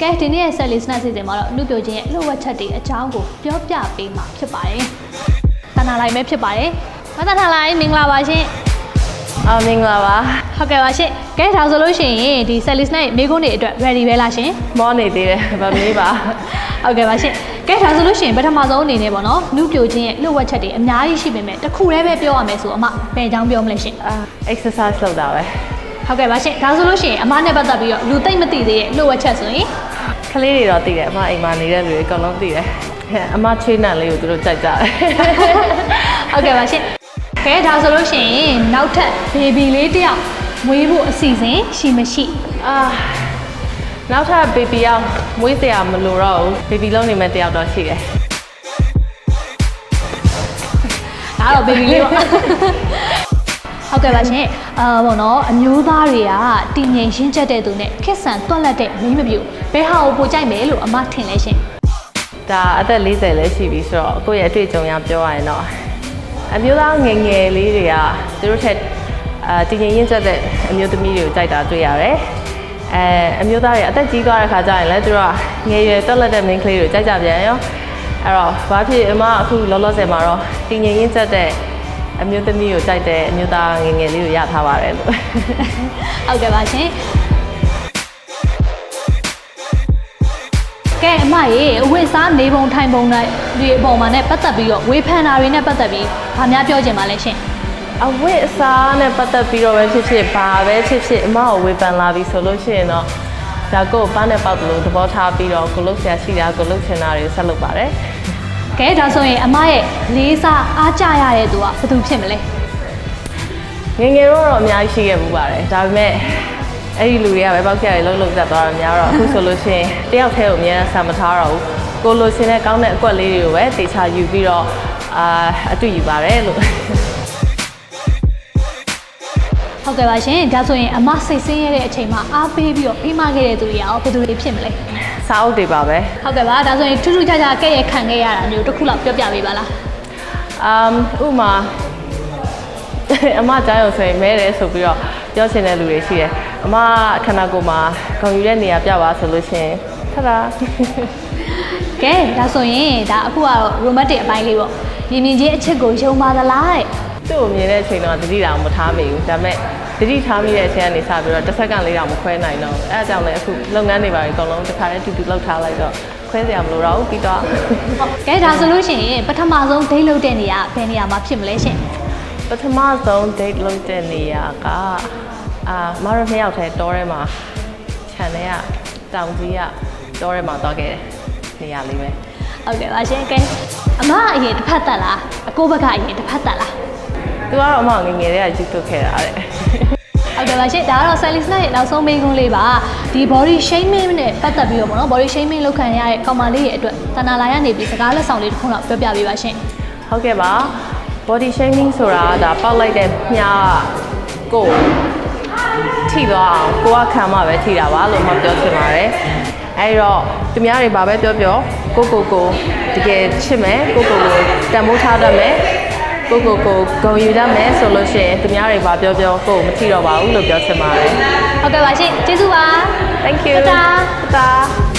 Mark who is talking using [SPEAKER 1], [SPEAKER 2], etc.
[SPEAKER 1] ကဲဒီနေ့ရဲ့ Sally Snack စီစဉ်မှာတော့အမှုပြိုခြင်းရဲ့လှုပ်ဝက်ချက်တွေအကြောင်းကိုပြောပြပေးမှာဖြစ်ပါတယ်တဏ္ဍာလိုက်ပဲဖြစ်ပါတယ်မတဏ္ဍာလိုက်မင်္ဂလာပါရှင်
[SPEAKER 2] အော်မင်္ဂလာပါ
[SPEAKER 1] ဟုတ်ကဲ့ပါရှင်ကဲဒါဆိုလို့ရှိရင်ဒီ Sally Snack မိကုန်းတွေအတွက် ready ပဲလားရှင်
[SPEAKER 2] မောနေသေးတယ်ဗမေးပါ
[SPEAKER 1] ဟုတ်ကဲ့ပါရှင်ကဲဒါဆိုလို့ရှိရင်ပထမဆုံးအနေနဲ့ပေါ့နော်နှုပြိုခြင်းရဲ့လှုပ်ဝက်ချက်တွေအများကြီးရှိပေမဲ့တစ်ခုတည်းပဲပြောရမယ်ဆိုအမဘယ်အကြောင်းပြောမလဲရှင်
[SPEAKER 2] အာ exercise လုပ်တာပဲ
[SPEAKER 1] ဟုတ်ကဲ့ပါရှင်ဒါဆိုလို့ရှိရင်အမနဲ့ပတ်သက်ပြီးတော့လူသိမ့်မသိသေးတဲ့လှုပ်ဝက်ချက်ဆိုရင်
[SPEAKER 2] ကလေးတွေတော့သိတယ်အမအိမ်မှာနေတဲ့လူတွေအကုန်လုံးသိတယ်ဟဲ့အမချွေးနံလေးကိုသူတို့ကြိုက်ကြတယ်
[SPEAKER 1] ဟုတ်ကဲ့ပါရှင်ကဲဒါဆိုလို့ရှိရင်နောက်ထပ်ဘေဘီလေးတစ်ယောက်မွေးဖို့အစီအစဉ်ရှိမရှိ
[SPEAKER 2] အာနောက်ထပ် baby အောင်မွေးစရာမလိုတော့ဘူး baby လုံးနေမဲ့တယောက်တော့ရှိတယ်
[SPEAKER 1] ဒါတော့ဘေဘီလေးပေါ့ ဟုတ်ကဲ့ပါရှင်အာဘောနော်အမျိုးသားတွေကတည်ငြိမ်ရှင်းချက်တဲ့သူနဲ့ခက်ဆန်တွက်လက်တဲ့မင်းမပြူဘယ်ဟာကိုပိုကြိုက်မယ်လို့အမထင်လဲရှင်
[SPEAKER 2] ဒါအသက်40လည်းရှိပြီဆိုတော့ကိုယ့်ရဲ့အတွေ့အကြုံရပြောရရင်တော့အမျိုးသားငယ်ငယ်လေးတွေကသူတို့ထက်အာတည်ငြိမ်ရင့်ကျက်တဲ့အမျိုးသမီးတွေကိုကြိုက်တာတွေ့ရတယ်အဲအမျိုးသားတွေအသက်ကြီးသွားတဲ့ခါကျရင်လည်းသူတို့ကငယ်ရွယ်တက်လက်တဲ့ main ကလေးတွေကိုကြိုက်ကြပြန်ရောအဲ့တော့ဘာဖြစ်အမအခုလောလောဆယ်မှာတော့တည်ငြိမ်ရင့်ကျက်တဲ့ အမျိုးသမီးကိုကြိုက်တဲ့အမျိုးသားငယ်ငယ်လေးကိုရထားပါတယ်လို့
[SPEAKER 1] ဟုတ်ကဲ့ပါရှင်ကဲအမရေအဝတ်စားနေပုံထိုင်ပုံတွေဒီအပေါ်မှာနဲ့ပတ်သက်ပြီးတော့ဝေဖန်တာတွေနဲ့ပတ်သက်ပြီးဘာများပြောချင်ပါလဲရှင်
[SPEAKER 2] အဝတ်အစားနဲ့ပတ်သက်ပြီးတော့ပဲဖြစ်ဖြစ်ဘာပဲဖြစ်ဖြစ်အမကိုဝေဖန်လာပြီဆိုလို့ရှိရင်တော့ဒါကိုပန်းနဲ့ပေါက်တယ်လို့သဘောထားပြီးတော့ကိုလုတ်ဆရာရှိတာကိုလုတ်ချင်တာတွေဆက်လုပ်ပါတယ်
[SPEAKER 1] ကဲဒါဆိုရင်အမရဲ့လေးစားအားကြရတဲ့သူကဘယ်သူဖြစ်မလဲ
[SPEAKER 2] ငယ်ငယ်တော့တော့အများကြီးရှိခဲ့မှုပါတယ်ဒါပေမဲ့အဲ့ဒီလူတွေကပဲပေါက်ကြရလုံးလုံးတက်သွားတာများတော့အခုဆိုလို့ရှိရင်တယောက်တည်းကိုအများနဲ့ဆံမထားတော့ဘူးကိုလိုချင်တဲ့ကောင်းတဲ့အကွက်လေးတွေကိုပဲတေချာယူပြီးတော့အာအတူယူပါတယ်လို့
[SPEAKER 1] ဟုတ်ကဲ့ပါရှင်ဒါဆိုရင်အမစိတ်ဆင်းရဲတဲ့အချိန်မှာအားပေးပြီးတော့ဖိမခဲ့တဲ့သူတွေကရောဘယ်သူတွေဖြစ်မလဲ
[SPEAKER 2] စာအုပ်တွေပါပဲ
[SPEAKER 1] ဟုတ်ကဲ့ပါဒါဆိုရင်ထူးထူးခြားခြားကဲ့ရဲ့ခံခဲ့ရတာမျိုးတစ်ခုလောက်ပြောပြပေးပါလား
[SPEAKER 2] အမ်ဥပမာအမကြားရုံဆိုရင်မဲတယ်ဆိုပြီးတော့ပြောချင်တဲ့လူတွေရှိတယ်အမခန္ဓာကိုယ်မှာဂုံယူတဲ့နေရာပြပါဆိုလို့ရှိရင်ထတာ
[SPEAKER 1] ကဲဒါဆိုရင်ဒါအခုကတော့ romantic အပိုင်းလေးပေါ့မြင်မြင်ချင်းအချစ်ကိုယုံပါသလားတဲ့
[SPEAKER 2] သူ့ကိုမြင်တဲ့အချိန်တော့တတိတောင်မထားမိဘူးဒါပေမဲ့တတိထားမိတဲ့အချိန်ကနေစပြီးတော့တစ်စက္ကန့်လေးတောင်မခွဲနိုင်တော့ဘူးအဲအကြောင်းလည်းအခုလုပ်ငန်းတွေပါအကုန်လုံးတစ်ခါတည်းတူတူလောက်ထားလိုက်တော့ခွဲစရာမလိုတော့ဘူးပြီးတော့
[SPEAKER 1] ဟုတ်ကဲဒါဆိုလို့ရှိရင်ပထမဆုံး date လုပ်တဲ့နေရာဘယ်နေရာမှာဖြစ်မလဲရှင်
[SPEAKER 2] ပထမဆုံး date လုပ်တဲ့နေရာကအာမတော်နှစ်ယောက်တည်းတောထဲမှာခြံထဲကတောင်ကြီးကတောထဲမှာသွားခဲ့တဲ့နေရာလေးပဲ
[SPEAKER 1] ဟုတ်ကဲ့ပါရှင်ကဲအမအရင်တစ်ဖက်တက်လားအကိုဘက်ကအရင်တစ်ဖက်တက်လား
[SPEAKER 2] သူကတော့အမငယ်ငယ်လေးကယူထုတ်ခဲ့တာတဲ့
[SPEAKER 1] ဟုတ်ကဲ့ပါရှင်ဒါကတော့ Sally Snack ရဲ့နောက်ဆုံးမေးခွန်းလေးပါဒီ body shaming နဲ့ပတ်သက်ပြီးတော့ပေါ့နော် body shaming လုပ်ခံရတဲ့ကောင်မလေးရဲ့အတွက်တဏ္ဍာလာရနေပြီးစကားလက်ဆောင်လေးတစ်ခုတော့ပြောပြပေးပါရှင်
[SPEAKER 2] ဟုတ်ကဲ့ပါ body shaming ဆိုတာကဒါပေါက်လိုက်တဲ့မြားကကိုယ်ထိသွားအောင်ကိုကခံမှပဲထိတာပါလို့မပြောချင်ပါတယ်အဲဒီတော့သူများတွေဘာပဲပြောပြောကိုကိုကိုတကယ်ချစ်မယ်ကိုကိုကိုတန်ဖိုးထားတတ်မယ် ကိုကိုကိုဂုဏ်ယူတတ်မယ်ဆိုလို့ရှိရင်သူများတွေဘာပြောပြောကိုကိုမထိတော့ပါဘူးလို့ပြောချင်ပါတယ်
[SPEAKER 1] ဟုတ်ကဲ့ပါရှင်ကျေးဇူးပါ
[SPEAKER 2] Thank you
[SPEAKER 1] တတား
[SPEAKER 2] တာ